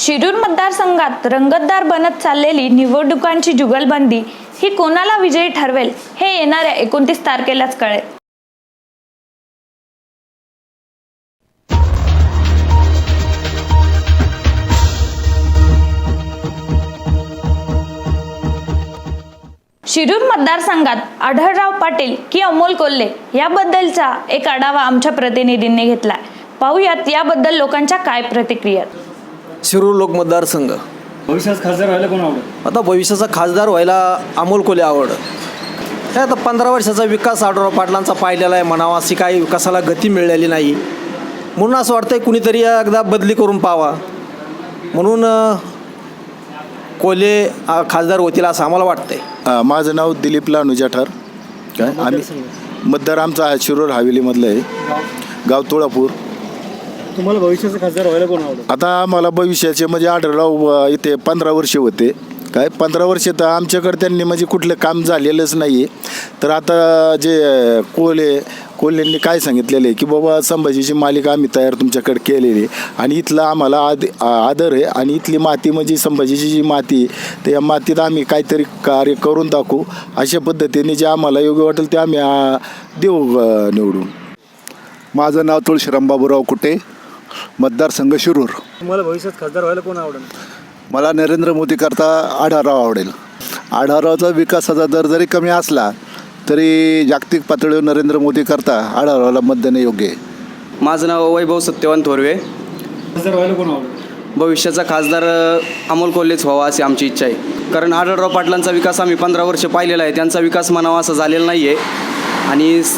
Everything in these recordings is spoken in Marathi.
शिरूर मतदारसंघात रंगतदार बनत चाललेली निवडणुकांची जुगलबंदी ही कोणाला विजयी ठरवेल हे येणाऱ्या एकोणतीस तारखेलाच कळेल. शिरूर मतदारसंघात आढळराव पाटील की अमोल कोल्हे याबद्दलचा एक आढावा आमच्या प्रतिनिधींनी घेतलाय. पाहूयात याबद्दल लोकांच्या काय प्रतिक्रिया शिरूर लोक मतदारसंघ. भविष्यात खासदार व्हायला कोण आवडेल? आता भविष्याचा खासदार व्हायला अमोल कोले आवड. हे आता पंधरा वर्षाचा विकास आढळराव पाटलांचा पाहिलेला आहे म्हणावा अशी काही विकासाला गती मिळालेली नाही. म्हणून असं वाटतंय कुणीतरी एकदा बदली करून पावा म्हणून अं, अं, खासदार होतील असं आम्हाला वाटतंय. अ, माझं नाव दिलीप लानू जाठार. काय? आम्ही मतदार आमचा आहे शिरोर हवेलीमधलं आहे गाव तुळापूर. तुम्हाला भविष्याचा खासदार व्हायला कोण आवडेल आता आम्हाला भविष्याचे म्हणजे आढळराव इथे पंधरा वर्षे होते. काय? पंधरा वर्षे तर आमच्याकडे त्यांनी म्हणजे कुठलं काम झालेलंच नाही आहे तर आता जे अ, कोल्हे कोल्हेंनी काय सांगितलेलं आहे की बाबा संभाजीची मालिका आम्ही तयार तुमच्याकडे केलेली आहे. आणि इथला आम्हाला आद आदर आहे. आणि इथली माती म्हणजे संभाजीची जी माती आहे तर या मातीत आम्ही काहीतरी कार्य करून दाखवू अशा पद्धतीने जे आम्हाला योग्य वाटेल ते आम्ही देऊ निवडून. माझं नाव तुळशीराम बाबूराव कुटे. मतदारसंघ शिरूर. तुम्हाला भविष्यात खासदार व्हायला कोण आवडेल? मला नरेंद्र मोदी करता आढाराव आवडेल. आढारावचा विकासाचा दर जरी कमी असला तरी जागतिक पातळीवर नरेंद्र मोदी करता आढारावला मत देणे योग्य आहे. माझं नाव वैभव सत्यवान थोरवे. खासदार व्हायला कोण आवडेल? भविष्याचा खासदार अ, अमोल कोल्हेच व्हावा अशी आमची इच्छा आहे. कारण आढळराव पाटलांचा विकास आम्ही पंधरा वर्ष पाहिलेला आहे. त्यांचा विकास म्हणावा असा झालेला नाही आहे आणि स-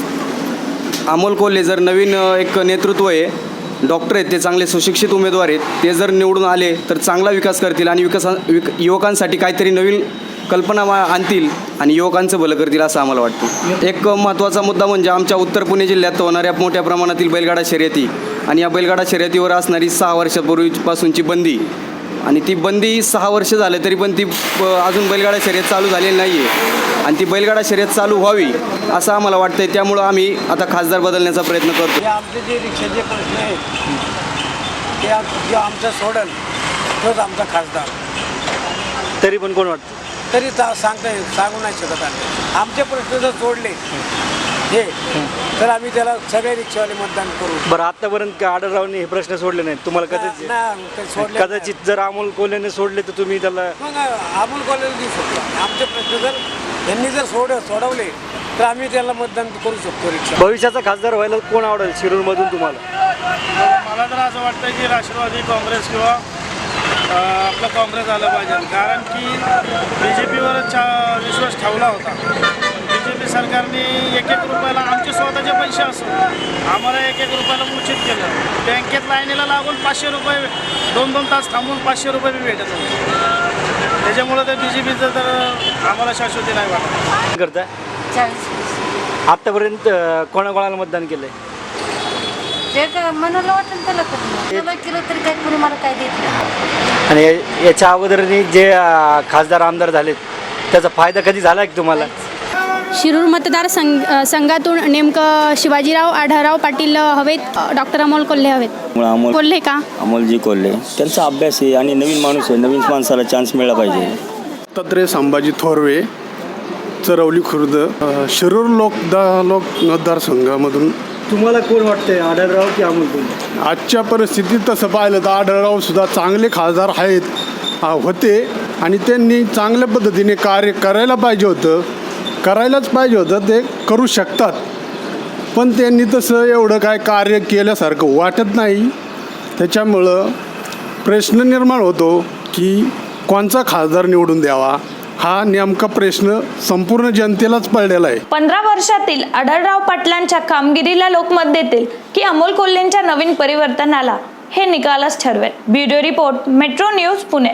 अमोल कोल्हे जर नवीन अ, एक नेतृत्व आहे डॉक्टर आहेत ते चांगले सुशिक्षित उमेदवार आहेत. ते जर निवडून आले तर चांगला विकास करतील आणि विकासा विक युवकांसाठी काहीतरी नवीन कल्पना मा- आणतील आणि युवकांचं भलं करतील असं आम्हाला वाटतं. एक महत्त्वाचा मुद्दा म्हणजे आमच्या उत्तर पुणे जिल्ह्यात होणाऱ्या मोठ्या प्रमाणातील बैलगाडा शर्यती आणि या बैलगाडा शर्यतीवर असणारी सहा वर्षापूर्वीपासूनची बंदी आणि ती बंदी सहा वर्ष झाले तरी पण ती अजून बैलगाडा शर्यत चालू झालेली नाही आहे आणि ती बैलगाडा शर्यत चालू व्हावी असं आम्हाला वाटतंय. त्यामुळं आम्ही आता खासदार बदलण्याचा प्रयत्न करतो हे आमचे जे रिक्षाचे प्रश्न आहेत ते आम- जे आमचं सोडल तोच आमचा खासदार. तरी पण कोण वाटतं? तरी ता- सांगता येईल सांगू नाही शकत आम्ही. आमचे प्रश्न जर सोडले हे. तर आम्ही त्याला सगळे रिक्षावाले मतदान करू. बरं आतापर्यंत काय आढळरावने हे प्रश्न सोडले नाहीत? तुम्हाला कदाचित ते सोडले कदाचित जर अमोल कोल्हेने सोडले तर तुम्ही त्याला मग अमोल कॉलेज देऊ शकतो आमचे प्रश्न जर यांनी जर सोड सोडवले तर आम्ही त्याला मतदान करू शकतो रिक्षा. भविष्याचा खासदार व्हायला कोण आवडेल शिरूरमधून तुम्हाला? मला तर असं वाटतं की राष्ट्रवादी काँग्रेस किंवा अ, आपलं काँग्रेस आलं पाहिजे. कारण की बी जे पीवरच विश्वास ठेवला होता. सरकारने एक एक रुपयाला आमचे स्वतःचे पैसे असून आम्हाला एक एक रुपयाला मूर्छित केलं. बँकेत लाईनीला लागून पाचशे रुपये दोन दोन तास थांबून पाचशे रुपये बी भेटत होते. त्याच्यामुळं तर बी जे पीचं तर आम्हाला शाश्वती नाही वाटत. आतापर्यंत अं, कोणाकोणाला मतदान जे काय मनाला वाटेल त्याला करू. त्याला केलं तरी काय कोणी मला काय देत नाही. आणि याच्या अगोदरनी जे खासदार आमदार झालेत त्याचा फायदा कधी झाला की तुम्हाला? शिरूर मतदार संघ अ, संघातून नेमकं शिवाजीराव आढाराव पाटील हवेत डॉक्टर अमोल कोल्हे हवेत. अमोल कोल्हे का? अमोलजी कोल्हे. त्यांचा अभ्यास आहे आणि नवीन माणूस आहे. नवीन माणसाला चान्स मिळाला पाहिजे. तत्रे संभाजी थोरवे चरवली खुर्द शिरूर लोक लोक मतदारसंघामधून. तुम्हाला कोण वाटतंय आढळराव की अमोल कोल्हे? आजच्या परिस्थितीत तसं पाहिलं तर आढळराव सुद्धा चांगले खासदार आहेत आ, होते. आणि त्यांनी चांगल्या पद्धतीने कार्य करायला पाहिजे होतं. करायलाच पाहिजे होतं ते करू शकतात. पण त्यांनी तसं एवढं काय कार्य केल्यासारखं वाटत नाही. त्याच्यामुळं प्रश्न निर्माण होतो की कोणचा खासदार निवडून द्यावा? हा नेमका प्रश्न संपूर्ण जनतेलाच पडलेला आहे. पंधरा वर्षातील आढळराव पाटलांच्या कामगिरीला लोकमत देतील की अमोल कोल्हेंच्या नवीन परिवर्तनाला हे निकालच ठरवेल. Bureau report metro news Pune.